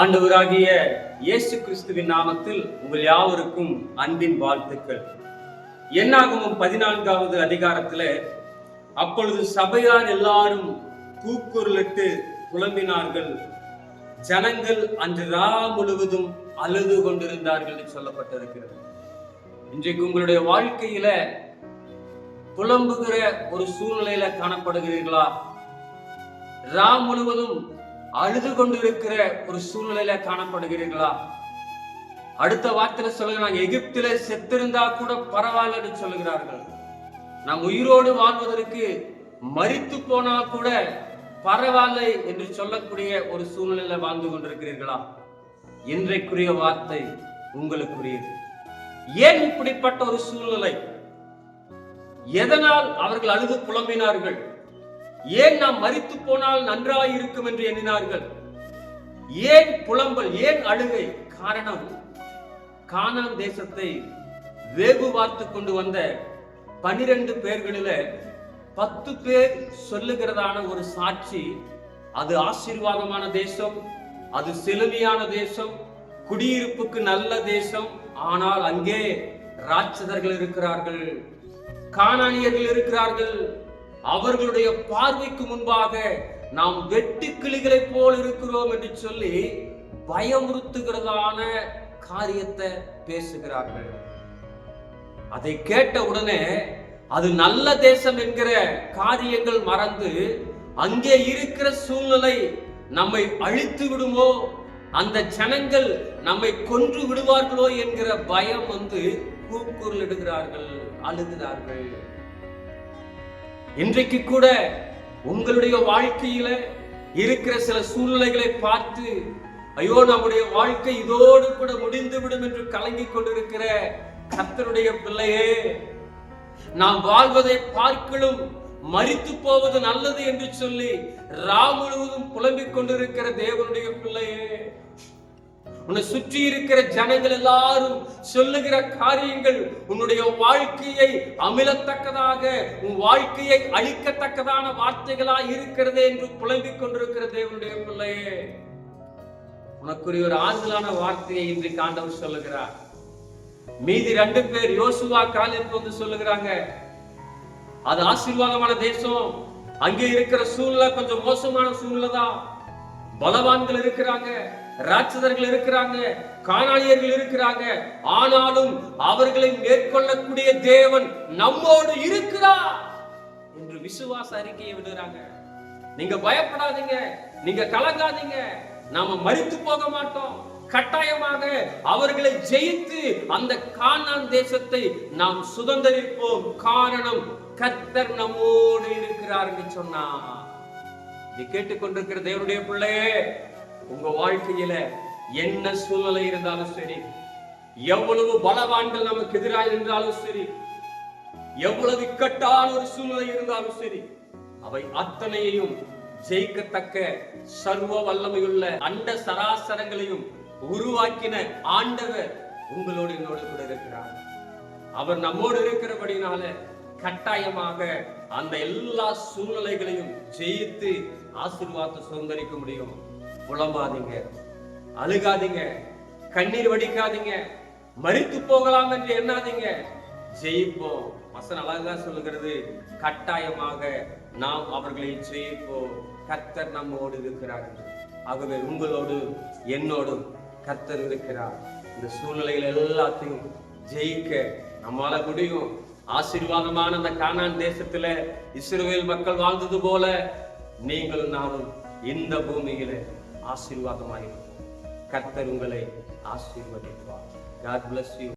ஆண்டவராகிய இயேசு கிறிஸ்துவின் நாமத்தில் உங்கள் யாவருக்கும் அன்பின் வாழ்த்துக்கள். என்னாகவும் பதினான்காவது அதிகாரத்தில் அப்பொழுது சபையார் எல்லாரும் கூக்குரலிட்டு புலம்பினார்கள். ஜனங்கள் அன்று ரா முழுவதும் அழுது கொண்டிருந்தார்கள் என்று சொல்லப்பட்டிருக்கிறது. இன்றைக்கு உங்களுடைய வாழ்க்கையில புலம்புகிற ஒரு சூழ்நிலையில காணப்படுகிறீர்களா? ரா முழுவதும் அழுது கொண்டிருக்கிற ஒரு சூழ்நிலையில காணப்படுகிறீர்களா? அடுத்த வார்த்தையில சொல்லுகிறாங்க எகிப்தில செத்திருந்தா கூட பரவாயில்லன்னு சொல்லுகிறார்கள். நாம் உயிரோடு வாழ்வதற்கு மறித்து போனா கூட பரவாயில்லை என்று சொல்லக்கூடிய ஒரு சூழ்நிலையில வாழ்ந்து கொண்டிருக்கிறீர்களா? இன்றைக்குரிய வார்த்தை உங்களுக்குரியது. ஏன் இப்படிப்பட்ட ஒரு சூழ்நிலை? எதனால் அவர்கள் அழுது புலம்பினார்கள்? ஏன் நாம் மறித்து போனால் நன்றாய் இருக்கும் என்று எண்ணினார்கள்? ஏன் புலம்பல் ஏன் அழுகை? காரணம் கானான் தேசத்தை வேகு பார்த்து கொண்டு வந்த பனிரெண்டு பேர்களில பத்து பேர் சொல்லுகிறதான ஒரு சாட்சி அது ஆசீர்வாதமான தேசம் அது செழுமையான தேசம் குடியிருப்புக்கு நல்ல தேசம். ஆனால் அங்கே ராட்சதர்கள் இருக்கிறார்கள் காணானியர்கள் இருக்கிறார்கள் அவர்களுடைய பார்வைக்கு முன்பாக நாம் வெட்டு கிளிகளைப் போல் இருக்கிறோம் என்று சொல்லி பயமுறுத்துகிறதான காரியத்தை பேசுகிறார்கள். அதை கேட்ட உடனே அது நல்ல தேசம் என்கிற காரியங்கள் மறந்து அங்கே இருக்கிற சூழ்நிலை நம்மை அழித்து விடுமோ அந்த ஜனங்கள் நம்மை கொன்று விடுவார்களோ என்கிற பயம் வந்து கூக்குரலிடுகிறார்கள் அழுகிறார்கள். இன்றைக்கு கூட உங்களுடைய வாழ்க்கையில இருக்கிற சில சூழ்நிலைகளை பார்த்து ஐயோ நம்முடைய வாழ்க்கை இதோடு கூட முடிந்து விடும் என்று கலங்கிக் கொண்டிருக்கிற கத்தருடைய பிள்ளையே நாம் வாழ்வதை பார்க்கலும் மறித்து போவது நல்லது என்று சொல்லி ரா முழுவதும் புலம்பிக் கொண்டிருக்கிற தேவனுடைய பிள்ளையே. உன்னை சுற்றி இருக்கிற ஜனங்கள் எல்லாரும் சொல்லுகிற காரியங்கள் உன்னுடைய வாழ்க்கையை அமிலத்தக்கதாக உன் வாழ்க்கையை அழிக்கத்தக்கதான வார்த்தைகளா இருக்கிறதே என்று புலம்பிக் கொண்டிருக்கிற தேவனுடைய பிள்ளையே உனக்குரிய ஒரு ஆறுதலான வார்த்தையை இன்றைக்கு ஆண்டவர் சொல்லுகிறார். மீதி ரெண்டு பேர் யோசுவா காலிற்கு வந்து சொல்லுகிறாங்க. அது ஆசீர்வாதமான தேசம். அங்கே இருக்கிற சூழ்நிலை கொஞ்சம் மோசமான சூழ்நிலை தான் பலவான்கள் இருக்கிறாங்க. ராட்சதர்கள் இருக்கிறாங்க காணாளியர்கள் இருக்கிறாங்க. ஆனாலும் அவர்களை மேற்கொள்ளக்கூடிய தேவன் நம்மோடு இருக்கிறார் என்று விசுவாச அறிக்கையை விடுறாங்க. நீங்க பயப்படாதீங்க நீங்க கலங்காதீங்க. நாம மறித்து போக மாட்டோம். கட்டாயமாக அவர்களை ஜெயித்து அந்த கானான் தேசத்தை நாம் சுதந்திரிப்போம். காரணம் கத்தர் நம்மோடு இருக்கிறார் என்று சொன்னார். நீ கேட்டுக்கொண்டிருக்கிற தேவனுடைய பிள்ளையே உங்க வாழ்க்கையில என்ன சூழ்நிலை இருந்தாலும் சரி எவ்வளவு பலவான்கள் நமக்கு எதிராக இருந்தாலும் சரி எவ்வளவு இக்கட்டான ஒரு சூழ்நிலை இருந்தாலும் சரி அவை அத்தனையையும் ஜெயிக்கத்தக்க சர்வ வல்லமையுள்ள அண்ட சராசரங்களையும் உருவாக்கின ஆண்டவர் உங்களோடு என்னோடு கூட இருக்கிறார். அவர் நம்மோடு இருக்கிறபடினால கட்டாயமாக அந்த எல்லா சூழ்நிலைகளையும் ஜெயித்து ஆசீர்வாதத்தை சுதந்திரிக்க முடியும். புலம்பாதீங்க. அழுகாதீங்க. கண்ணீர் வடிக்காதீங்க. மறித்து போகலாம் என்று எண்ணாதீங்க. ஜெயிப்போம். வசனம் அழகா சொல்லுகிறது. கட்டாயமாக நாம் அவர்களை ஜெயிப்போம். கத்தர் நம்மோடு இருக்கிறார் ஆகவே உங்களோடு என்னோடும் கத்தர் இருக்கிறார். இந்த சூழ்நிலைகள் எல்லாத்தையும் ஜெயிக்க நம்மால முடியும். ஆசீர்வாதமான அந்த கானான் தேசத்துல இஸ்ரேல் மக்கள் வாழ்ந்தது போல நீங்களும் நானும் இந்த பூமியில ஆசீர்வாதமாயிருப்போம் கர்த்தர் உங்களை ஆசீர்வதிப்பார். God bless you